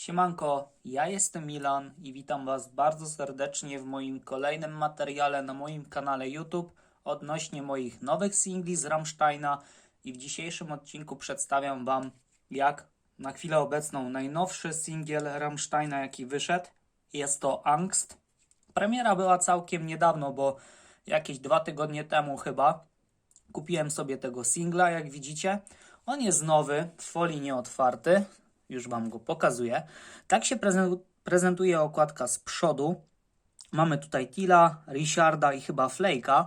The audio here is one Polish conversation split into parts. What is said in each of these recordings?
Siemanko, ja jestem Milan i witam Was bardzo serdecznie w moim kolejnym materiale na moim kanale YouTube odnośnie moich nowych singli z Rammsteina i w dzisiejszym odcinku przedstawiam Wam jak na chwilę obecną najnowszy singiel Rammsteina jaki wyszedł. Jest to Angst. Premiera była całkiem niedawno, bo jakieś dwa tygodnie temu chyba. Kupiłem sobie tego singla, jak widzicie. On jest nowy, w folii nieotwarty. Już Wam go pokazuję. Tak się prezen- prezentuje okładka z przodu. Mamy tutaj Tila, Richarda i chyba Flake'a.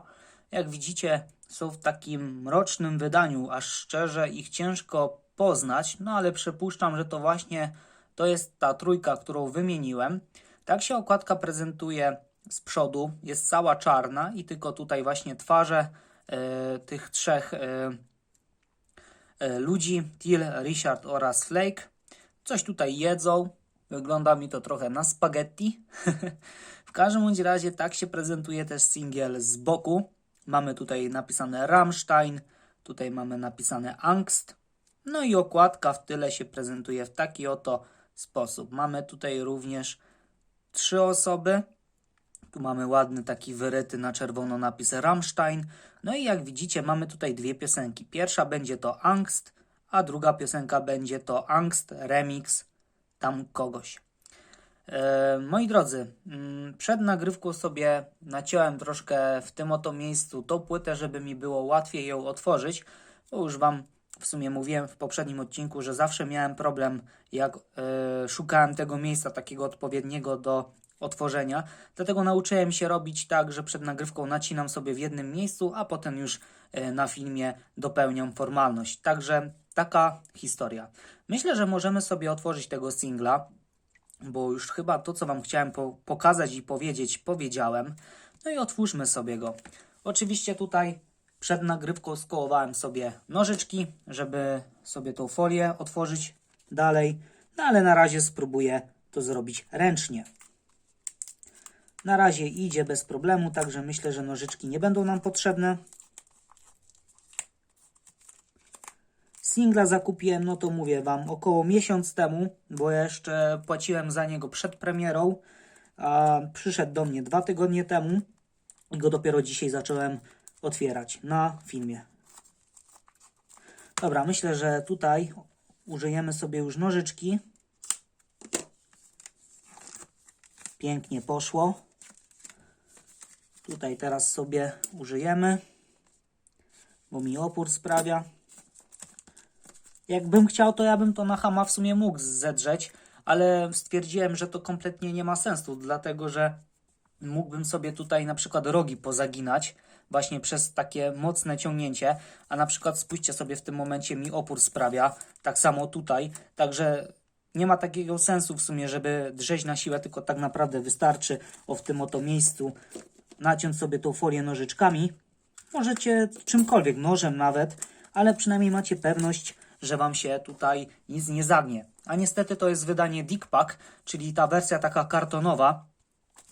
Jak widzicie, są w takim mrocznym wydaniu, aż szczerze ich ciężko poznać, no ale przypuszczam, że to właśnie to jest ta trójka, którą wymieniłem. Tak się okładka prezentuje z przodu, jest cała czarna i tylko tutaj właśnie twarze e, tych trzech e, e, ludzi, Till, Richard oraz Flake. Coś tutaj jedzą. Wygląda mi to trochę na spaghetti. w każdym bądź razie tak się prezentuje też singiel z boku. Mamy tutaj napisane Rammstein, tutaj mamy napisane Angst. No i okładka w tyle się prezentuje w taki oto sposób. Mamy tutaj również trzy osoby. Tu mamy ładny taki wyryty na czerwono napis Rammstein. No i jak widzicie, mamy tutaj dwie piosenki. Pierwsza będzie to Angst, a druga piosenka będzie to Angst Remix tam kogoś. E, moi drodzy, mm, przed nagrywką sobie naciąłem troszkę w tym oto miejscu tą płytę, żeby mi było łatwiej ją otworzyć, bo już Wam w sumie mówiłem w poprzednim odcinku, że zawsze miałem problem, jak e, szukałem tego miejsca takiego odpowiedniego do otworzenia. Dlatego nauczyłem się robić tak, że przed nagrywką nacinam sobie w jednym miejscu, a potem już e, na filmie dopełniam formalność. Także taka historia. Myślę, że możemy sobie otworzyć tego singla, bo już chyba to, co Wam chciałem po pokazać i powiedzieć, powiedziałem. No i otwórzmy sobie go. Oczywiście tutaj przed nagrywką skołowałem sobie nożyczki, żeby sobie tą folię otworzyć dalej, no ale na razie spróbuję to zrobić ręcznie. Na razie idzie bez problemu, także myślę, że nożyczki nie będą nam potrzebne. Singla zakupiłem, no to mówię Wam, około miesiąc temu, bo jeszcze płaciłem za niego przed premierą, a przyszedł do mnie dwa tygodnie temu i go dopiero dzisiaj zacząłem otwierać na filmie. Dobra, myślę, że tutaj użyjemy sobie już nożyczki. Pięknie poszło. Tutaj teraz sobie użyjemy, bo mi opór sprawia. Jakbym chciał, to ja bym to na hama w sumie mógł zedrzeć, ale stwierdziłem, że to kompletnie nie ma sensu, dlatego że mógłbym sobie tutaj na przykład rogi pozaginać właśnie przez takie mocne ciągnięcie, a na przykład spójrzcie sobie w tym momencie mi opór sprawia, tak samo tutaj, także nie ma takiego sensu w sumie, żeby drzeć na siłę, tylko tak naprawdę wystarczy o w tym oto miejscu naciąć sobie tą folię nożyczkami. Możecie czymkolwiek, nożem nawet, ale przynajmniej macie pewność, że Wam się tutaj nic nie zagnie. A niestety to jest wydanie Dick Pack, czyli ta wersja taka kartonowa,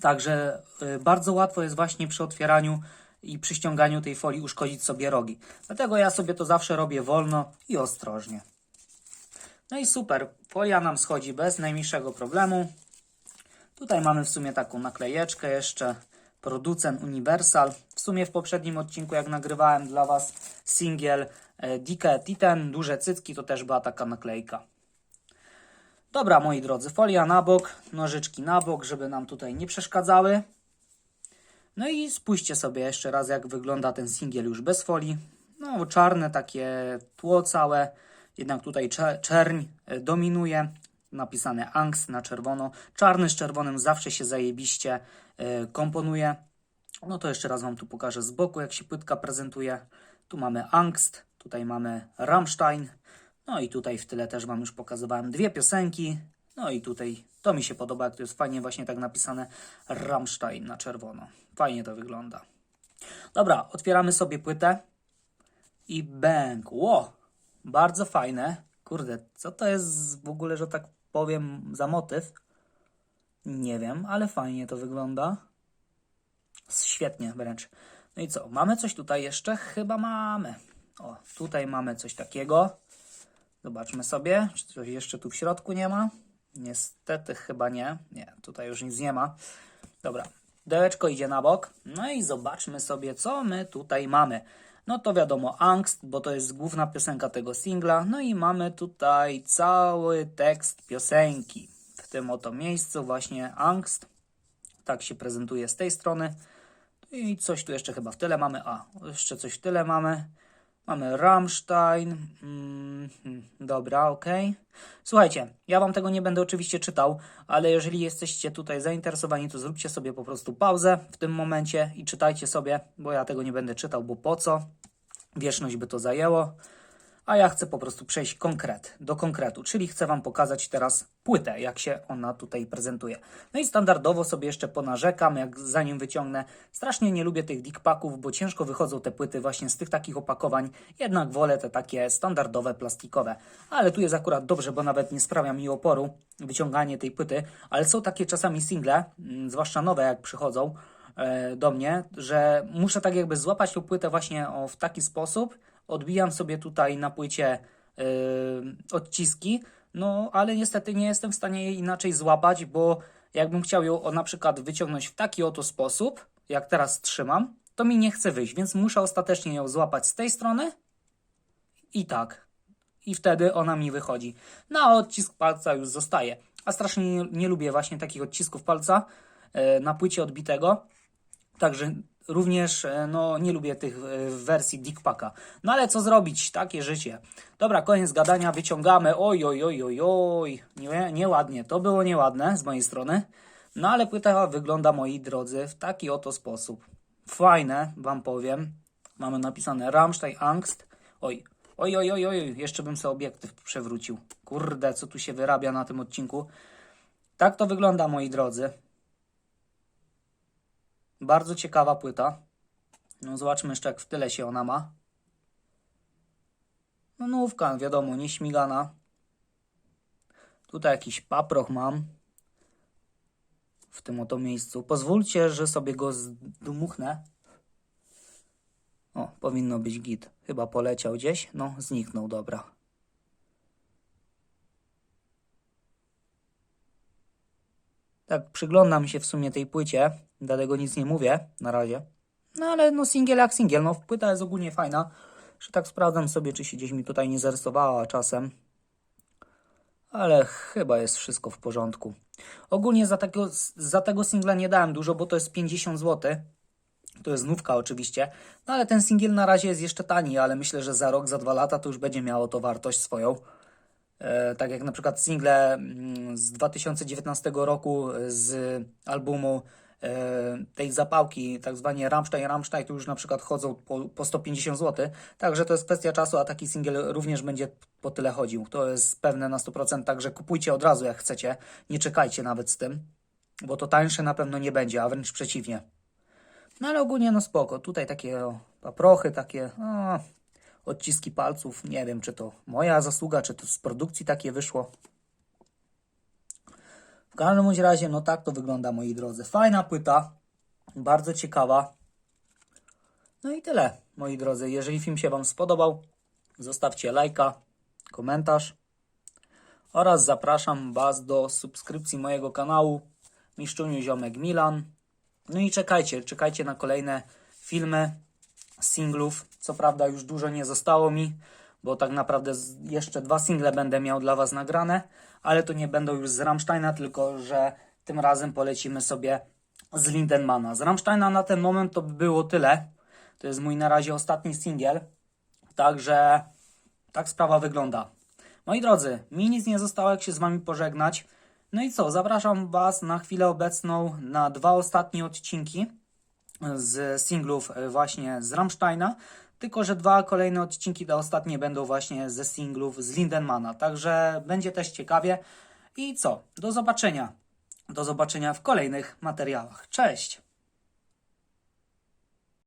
także y, bardzo łatwo jest właśnie przy otwieraniu i przy ściąganiu tej folii uszkodzić sobie rogi. Dlatego ja sobie to zawsze robię wolno i ostrożnie. No i super, folia nam schodzi bez najmniejszego problemu. Tutaj mamy w sumie taką naklejeczkę jeszcze, producent Universal. W sumie w poprzednim odcinku, jak nagrywałem dla Was singiel e, Dike Titan, duże cycki, to też była taka naklejka. Dobra, moi drodzy, folia na bok, nożyczki na bok, żeby nam tutaj nie przeszkadzały. No i spójrzcie sobie jeszcze raz, jak wygląda ten singiel już bez folii. No, czarne takie tło całe, jednak tutaj cze- czerń e, dominuje. Napisane angst na czerwono. Czarny z czerwonym zawsze się zajebiście e, komponuje. No to jeszcze raz Wam tu pokażę z boku, jak się płytka prezentuje. Tu mamy angst, tutaj mamy Rammstein. No i tutaj w tyle też Wam już pokazywałem dwie piosenki. No i tutaj to mi się podoba, jak to jest fajnie właśnie tak napisane Rammstein na czerwono. Fajnie to wygląda. Dobra, otwieramy sobie płytę i bang. Ło, bardzo fajne. Kurde, co to jest w ogóle, że tak powiem, za motyw? Nie wiem, ale fajnie to wygląda. Świetnie wręcz. No i co, mamy coś tutaj jeszcze? Chyba mamy. O, tutaj mamy coś takiego. Zobaczmy sobie, czy coś jeszcze tu w środku nie ma. Niestety chyba nie. Nie, tutaj już nic nie ma. Dobra, pudełeczko idzie na bok. No i zobaczmy sobie, co my tutaj mamy. No to wiadomo, Angst, bo to jest główna piosenka tego singla. No i mamy tutaj cały tekst piosenki. W tym oto miejscu właśnie Angst. Tak się prezentuje z tej strony. I coś tu jeszcze chyba w tyle mamy. A, jeszcze coś w tyle mamy. Mamy Rammstein. Mm, dobra, okej. Słuchajcie, ja wam tego nie będę oczywiście czytał, ale jeżeli jesteście tutaj zainteresowani, to zróbcie sobie po prostu pauzę w tym momencie i czytajcie sobie, bo ja tego nie będę czytał, bo po co? Wieczność by to zajęło. A ja chcę po prostu przejść konkret, do konkretu, czyli chcę Wam pokazać teraz płytę, jak się ona tutaj prezentuje. No i standardowo sobie jeszcze ponarzekam, jak zanim wyciągnę. Strasznie nie lubię tych dickpacków, bo ciężko wychodzą te płyty właśnie z tych takich opakowań. Jednak wolę te takie standardowe, plastikowe. Ale tu jest akurat dobrze, bo nawet nie sprawia mi oporu wyciąganie tej płyty. Ale są takie czasami single, mm, zwłaszcza nowe jak przychodzą e, do mnie, że muszę tak jakby złapać tą płytę właśnie w taki sposób, odbijam sobie tutaj na płycie yy, odciski, no ale niestety nie jestem w stanie jej inaczej złapać, bo jakbym chciał ją o, na przykład wyciągnąć w taki oto sposób, jak teraz trzymam, to mi nie chce wyjść, więc muszę ostatecznie ją złapać z tej strony i tak. I wtedy ona mi wychodzi. No a odcisk palca już zostaje. A strasznie nie, nie lubię właśnie takich odcisków palca e, na płycie odbitego. Także również e, no, nie lubię tych e, wersji Dickpacka. No ale co zrobić? Takie życie. Dobra, koniec gadania, wyciągamy. Oj, oj, oj, oj, oj. Nie, nieładnie. To było nieładne z mojej strony. No ale płyta wygląda, moi drodzy, w taki oto sposób. Fajne, wam powiem. Mamy napisane Rammstein Angst. Oj, oj, oj, oj, oj. Jeszcze bym sobie obiektyw przewrócił. Kurde, co tu się wyrabia na tym odcinku. Tak to wygląda, moi drodzy. Bardzo ciekawa płyta. No zobaczmy jeszcze jak w tyle się ona ma. No nówka, wiadomo, nieśmigana. Tutaj jakiś paproch mam. W tym oto miejscu. Pozwólcie, że sobie go zdmuchnę. O, powinno być git. Chyba poleciał gdzieś. No, zniknął, dobra. Tak, przyglądam się w sumie tej płycie, dlatego nic nie mówię na razie. No ale no singiel jak singiel, no płyta jest ogólnie fajna. Że tak sprawdzam sobie, czy się gdzieś mi tutaj nie zarysowała czasem. Ale chyba jest wszystko w porządku. Ogólnie za tego, za tego singla nie dałem dużo, bo to jest 50 zł. To jest znówka oczywiście. No ale ten singiel na razie jest jeszcze tani, ale myślę, że za rok, za dwa lata to już będzie miało to wartość swoją. E, tak jak na przykład single mm, z 2019 roku z albumu e, tej zapałki, tak zwanie Rammstein, Rammstein, tu już na przykład chodzą po, po 150 zł. Także to jest kwestia czasu, a taki singiel również będzie po tyle chodził. To jest pewne na 100%, także kupujcie od razu jak chcecie. Nie czekajcie nawet z tym, bo to tańsze na pewno nie będzie, a wręcz przeciwnie. No ale ogólnie no spoko. Tutaj takie o, paprochy, takie o, odciski palców. Nie wiem, czy to moja zasługa, czy to z produkcji takie wyszło. W każdym bądź razie, no tak to wygląda, moi drodzy. Fajna płyta, bardzo ciekawa. No i tyle, moi drodzy. Jeżeli film się Wam spodobał, zostawcie lajka, komentarz oraz zapraszam Was do subskrypcji mojego kanału Miszczuniu Ziomek Milan. No i czekajcie, czekajcie na kolejne filmy singlów. Co prawda już dużo nie zostało mi, bo tak naprawdę jeszcze dwa single będę miał dla Was nagrane, ale to nie będą już z Rammsteina, tylko że tym razem polecimy sobie z Lindenmana. Z Rammsteina na ten moment to by było tyle. To jest mój na razie ostatni singiel. Także tak sprawa wygląda. Moi drodzy, mi nic nie zostało jak się z Wami pożegnać. No i co, zapraszam Was na chwilę obecną na dwa ostatnie odcinki z singlów e, właśnie z Rammsteina. Tylko, że dwa kolejne odcinki, te ostatnie będą właśnie ze singlów z Lindenmana. Także będzie też ciekawie. I co? Do zobaczenia. Do zobaczenia w kolejnych materiałach. Cześć!